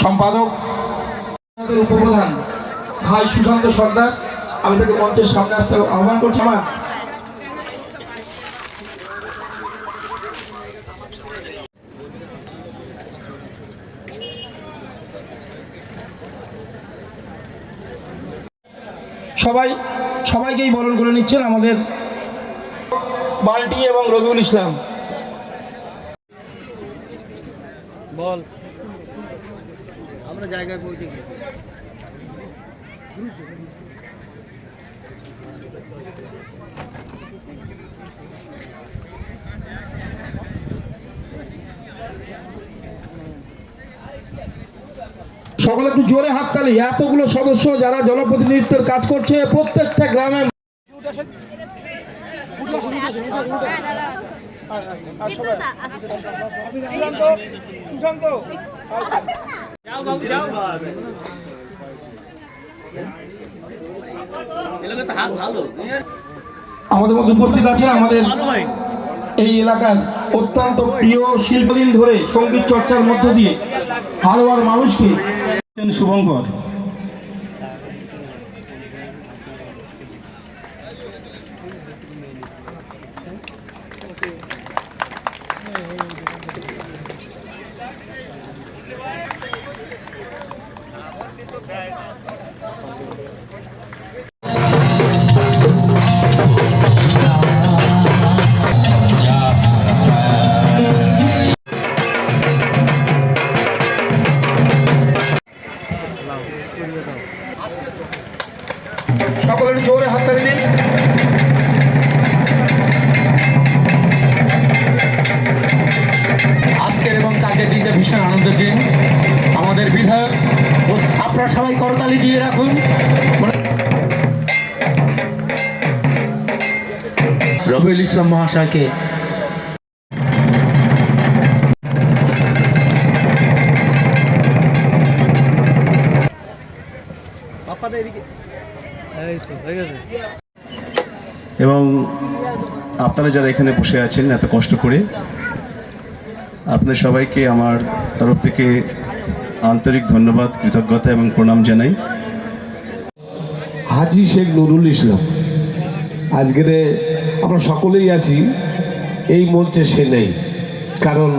সম্পাদক উপপ্রধান ভাই সুশান্ত সর্দার আমি তাকে মঞ্চের সামনে আসতে আহ্বান করছি। আমার সবাই, সবাইকেই বরণ করে নিচ্ছেন আমাদের বাল্টি এবং রবিউল ইসলাম। বল। আমরা জায়গায় পৌঁছে গেছি সকলে একটু জোরে হাততালি এতগুলো সদস্য যারা জনপ্রতিনিধিত্বের কাজ করছে, প্রত্যেকটা গ্রামে হাত আমাদের মধ্যে উপস্থিত আছেন আমাদের এই এলাকার অত্যন্ত প্রিয় শিল্পদিন ধরে সংগীত চর্চার মধ্য দিয়ে হারোয়ার মানুষকে শুভঙ্কর ইসলাম মহাশয়কে। হয়ে এবং আপনারা যারা এখানে বসে আছেন এত কষ্ট করে আপনাদের সবাইকে আমার তরফ থেকে আন্তরিক ধন্যবাদ কৃতজ্ঞতা এবং প্রণাম জানাই। হাজি শেখ নুরুল ইসলাম আজকের আমরা সকলেই আছি, এই মঞ্চে সে নেই। কারণ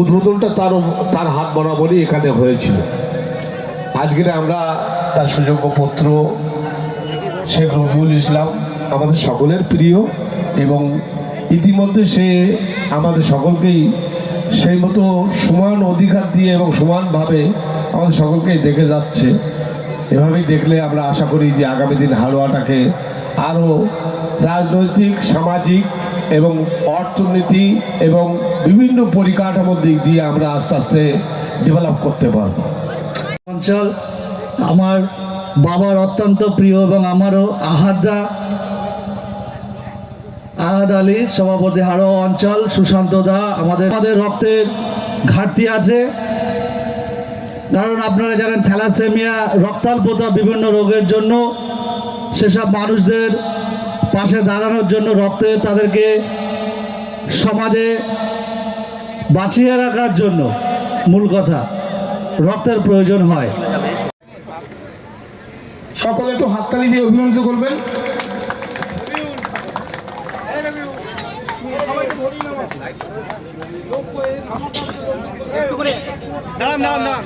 উদ্বোধনটা তার তার হাত বরাবরই এখানে হয়েছিল। আজকের আমরা তার সুযোগ্য পুত্র শেখ রবিউল ইসলাম, আমাদের সকলের প্রিয় এবং ইতিমধ্যে সে আমাদের সকলকেই সেই মতো সমান অধিকার দিয়ে এবং সমানভাবে আমাদের সকলকেই দেখে যাচ্ছে। এভাবেই দেখলে আমরা আশা করি যে আগামী দিন হালুয়াটাকে আরও রাজনৈতিক, সামাজিক এবং অর্থনীতি এবং বিভিন্ন পরিকাঠামোর দিক দিয়ে আমরা আস্তে আস্তে ডেভেলপ করতে পারব। অঞ্চল আমার বাবার অত্যন্ত প্রিয় এবং আমারও আহাদা, আহাদ আলী সভাপতি হারো অঞ্চল সুশান্ত দা, আমাদের আমাদের রক্তের ঘাটতি আছে। কারণ আপনারা জানেন থ্যালাসেমিয়া, রক্তাল্পতা বিভিন্ন রোগের জন্য সেসব মানুষদের পাশে দাঁড়ানোর জন্য রক্তে তাদেরকে সমাজে বাঁচিয়ে রাখার জন্য মূল কথা, রক্তের প্রয়োজন হয়। সকলে একটু হাততালি দিয়ে অভিনন্দিত করবেন। দাঁড়ান দাঁড়ান দাঁড়ান।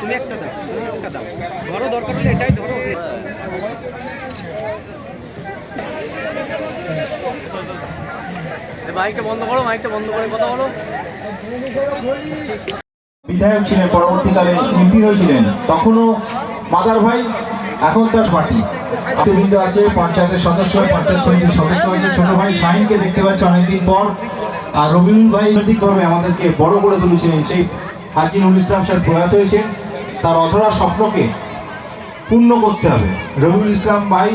তুমি একটা দাও, তুমি একটা দাও। ধরো দরকার হলে এটাই ধরো। মাইকটা বন্ধ করো, মাইকটা বন্ধ করে কথা বলো। বিধায়ক ছিলেন, পরবর্তীকালে এমপি হয়েছিলেন, তখনও মাদার ভাই, এখন তার পার্টি আত্মবৃন্দ আছে, পঞ্চায়েতের সদস্য, পঞ্চায়েত সমিতির সদস্য আছে, ছোট ভাই শাহিনকে দেখতে অনেকদিন পর। আর রবিউল ভাই আমাদেরকে বড় করে তুলেছিলেন সেই ইসলাম স্যার প্রয়াত হয়েছেন তার অধরা স্বপ্নকে পূর্ণ করতে হবে। রবিউল ইসলাম ভাই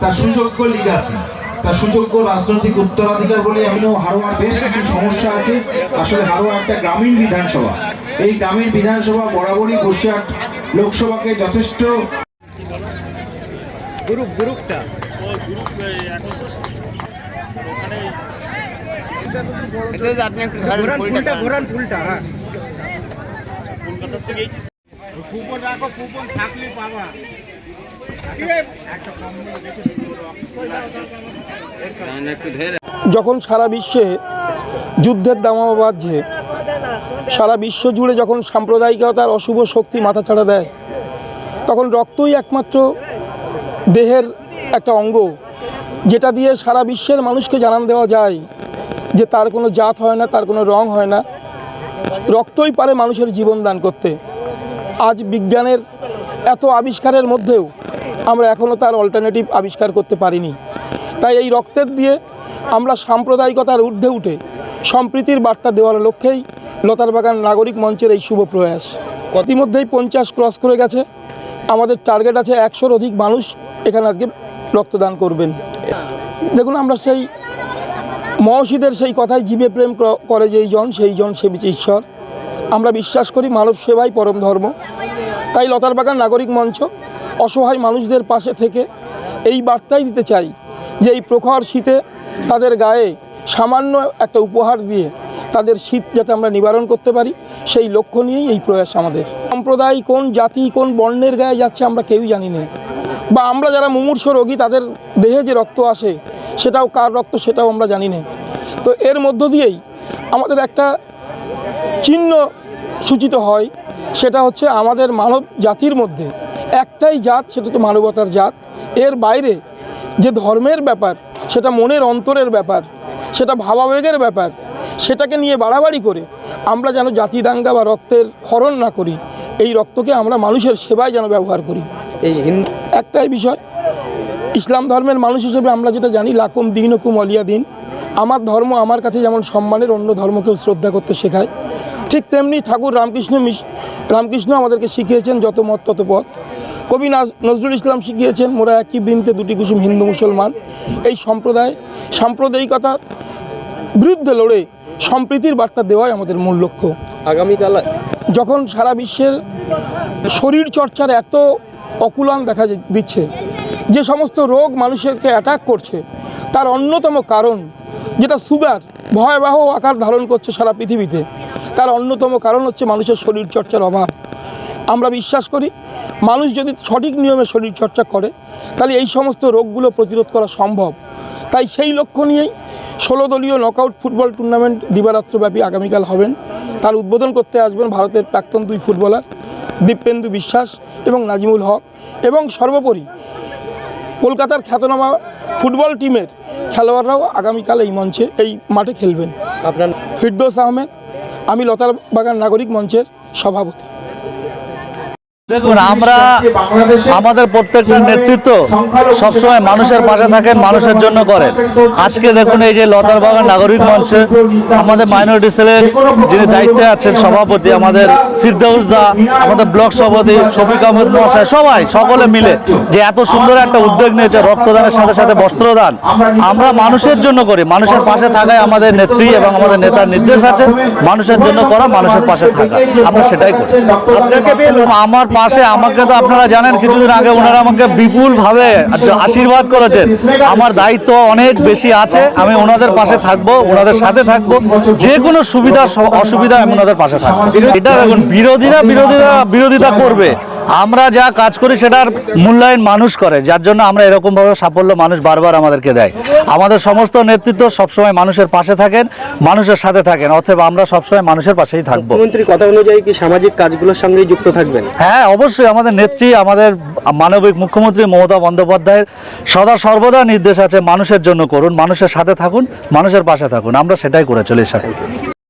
তার সুযোগ্য লিগাসি, তার সুযোগ্য রাজনৈতিক উত্তরাধিকার বলে এমনও হারোয়ার বেশ কিছু সমস্যা আছে। আসলে হারোয়া একটা গ্রামীণ বিধানসভা। এই গ্রামীণ বিধানসভা বরাবরই বসিরহাট লোকসভাকে যথেষ্ট গ্রুপ গ্রুপটা। ঘোরান ফুলটা হ্যাঁ। যখন সারা বিশ্বে যুদ্ধের দামা বাজছে সারা বিশ্ব জুড়ে যখন সাম্প্রদায়িকতার অশুভ শক্তি মাথাচাড়া দেয় তখন রক্তই একমাত্র দেহের একটা অঙ্গ, যেটা দিয়ে সারা বিশ্বের মানুষকে জানান দেওয়া যায় যে তার কোনো জাত হয় না, তার কোনো রং হয় না। রক্তই পারে মানুষের জীবন দান করতে। আজ বিজ্ঞানের এত আবিষ্কারের মধ্যেও আমরা এখনও তার অল্টারনেটিভ আবিষ্কার করতে পারিনি। তাই এই রক্তের দিয়ে আমরা সাম্প্রদায়িকতার ঊর্ধ্বে উঠে সম্প্রীতির বার্তা দেওয়ার লক্ষ্যেই লতার বাগান নাগরিক মঞ্চের এই শুভ প্রয়াস। ইতিমধ্যেই পঞ্চাশ ক্রস করে গেছে। আমাদের টার্গেট আছে একশোর অধিক মানুষ এখানে আজকে রক্তদান করবেন। দেখুন, আমরা সেই মহর্ষিদের সেই কথায় জীবে প্রেম করে যেই জন, সেই জন সেবিছে ঈশ্বর। আমরা বিশ্বাস করি মানব সেবাই পরম ধর্ম। তাই লতার বাগান নাগরিক মঞ্চ, অসহায় মানুষদের পাশে থেকে এই বার্তাই দিতে চাই যে এই প্রখর শীতে তাদের গায়ে সামান্য একটা উপহার দিয়ে তাদের শীত যাতে আমরা নিবারণ করতে পারি, সেই লক্ষ্য নিয়েই এই প্রয়াস আমাদের। সম্প্রদায়, কোন জাতি, কোন বর্ণের গায়ে যাচ্ছে আমরা কেউই জানি না। বা আমরা যারা মুমূর্ষ রোগী, তাদের দেহে যে রক্ত আসে, সেটাও কার রক্ত সেটাও আমরা জানি না। তো এর মধ্য দিয়েই আমাদের একটা চিহ্ন সূচিত হয়, সেটা হচ্ছে আমাদের মানব জাতির মধ্যে। একটাই জাত, সেটা তো মানবতার জাত। এর বাইরে যে ধর্মের ব্যাপার, সেটা মনের অন্তরের ব্যাপার, সেটা ভাবাবেগের ব্যাপার, সেটাকে নিয়ে বাড়াবাড়ি করে আমরা যেন জাতি দাঙ্গা বা রক্তের ক্ষরণ না করি। এই রক্তকে আমরা মানুষের সেবায় যেন ব্যবহার করি। এই একটাই বিষয় ইসলাম ধর্মের মানুষ হিসেবে আমরা যেটা জানি লাকুম দিন হুকুম অলিয়া দিন। আমার ধর্ম আমার কাছে যেমন সম্মানের অন্য ধর্মকেও শ্রদ্ধা করতে শেখায়। ঠিক তেমনি ঠাকুর রামকৃষ্ণ মিশ রামকৃষ্ণ আমাদেরকে শিখিয়েছেন যত মত তত পথ। কবি নাজ- নজরুল ইসলাম শিখিয়েছেন মোরা একই বৃন্তে দুটি কুসুম হিন্দু মুসলমান। এই সম্প্রদায় সাম্প্রদায়িকতার বিরুদ্ধে লড়ে সম্প্রীতির বার্তা দেওয়াই আমাদের মূল লক্ষ্য। আগামীকাল যখন সারা বিশ্বের শরীর চর্চার এত অকুলান দেখা দিচ্ছে যে সমস্ত রোগ মানুষেরকে অ্যাটাক করছে তার অন্যতম কারণ যেটা সুগার ভয়াবহ আকার ধারণ করছে সারা পৃথিবীতে তার অন্যতম কারণ হচ্ছে মানুষের শরীর চর্চার অভাব। আমরা বিশ্বাস করি মানুষ যদি সঠিক নিয়মে শরীর চর্চা করে তাহলে এই সমস্ত রোগগুলো প্রতিরোধ করা সম্ভব। তাই সেই লক্ষ্য নিয়েই ষোলো দলীয় নকআউট ফুটবল টুর্নামেন্ট দিবারাত্রব্যাপী আগামীকাল হবেন। তার উদ্বোধন করতে আসবেন ভারতের প্রাক্তন দুই ফুটবলার দীপেন্দু বিশ্বাস এবং নাজিমুল হক এবং সর্বোপরি কলকাতার খ্যাতনামা ফুটবল টিমের খেলোয়াড়রাও আগামীকাল এই মঞ্চে এই মাঠে খেলবেন। আপনার ফিরদৌস আহমেদ আমি লতার বাগান নাগরিক মঞ্চের সভাপতি। দেখুন আমরা আমাদের প্রত্যেকটা নেতৃত্ব সবসময় মানুষের পাশে থাকেন মানুষের জন্য করেন। আজকে দেখুন এই যে লতার বাগান নাগরিক মঞ্চে আমাদের মাইনরিটি সেলের যিনি দায়িত্বে আছেন সভাপতি আমাদের ফিরদৌস দা আমাদের ব্লক সভাপতি শফিক আহমেদ মহাশয় সবাই সকলে মিলে যে এত সুন্দর একটা উদ্যোগ নিয়েছে রক্তদানের সাথে সাথে বস্ত্রদান আমরা মানুষের জন্য করি মানুষের পাশে থাকায় আমাদের নেত্রী এবং আমাদের নেতার নির্দেশ আছে মানুষের জন্য করা মানুষের পাশে থাকা আমরা সেটাই করি। আমার পাশে আমাকে তো আপনারা জানেন কিছুদিন আগে ওনারা আমাকে বিপুল ভাবে আশীর্বাদ করেছেন। আমার দায়িত্ব অনেক বেশি আছে আমি ওনাদের পাশে থাকব ওনাদের সাথে থাকব। যে কোনো সুবিধা অসুবিধা আমি ওনাদের পাশে থাকব। এটা দেখুন বিরোধীরা বিরোধীরা বিরোধিতা করবে। আমরা যা কাজ করি সেটার মূল্যায়ন মানুষ করে যার জন্য আমরা এরকম ভাবে সাফল্য মানুষ বারবার আমাদেরকে দেয়। আমাদের সমস্ত নেতৃত্ব সবসময় মানুষের পাশে থাকেন মানুষের সাথে থাকেন অথবা আমরা সবসময় মানুষের পাশেই থাকব। মুখ্যমন্ত্রীর কথা অনুযায়ী কি সামাজিক কাজগুলোর সঙ্গেই যুক্ত থাকবেন? হ্যাঁ অবশ্যই আমাদের নেত্রী, আমাদের মানবিক মুখ্যমন্ত্রী মমতা বন্দ্যোপাধ্যায়ের সদা সর্বদা নির্দেশ আছে মানুষের জন্য করুন, মানুষের সাথে থাকুন, মানুষের পাশে থাকুন। আমরা সেটাই করে চলে, সাথে।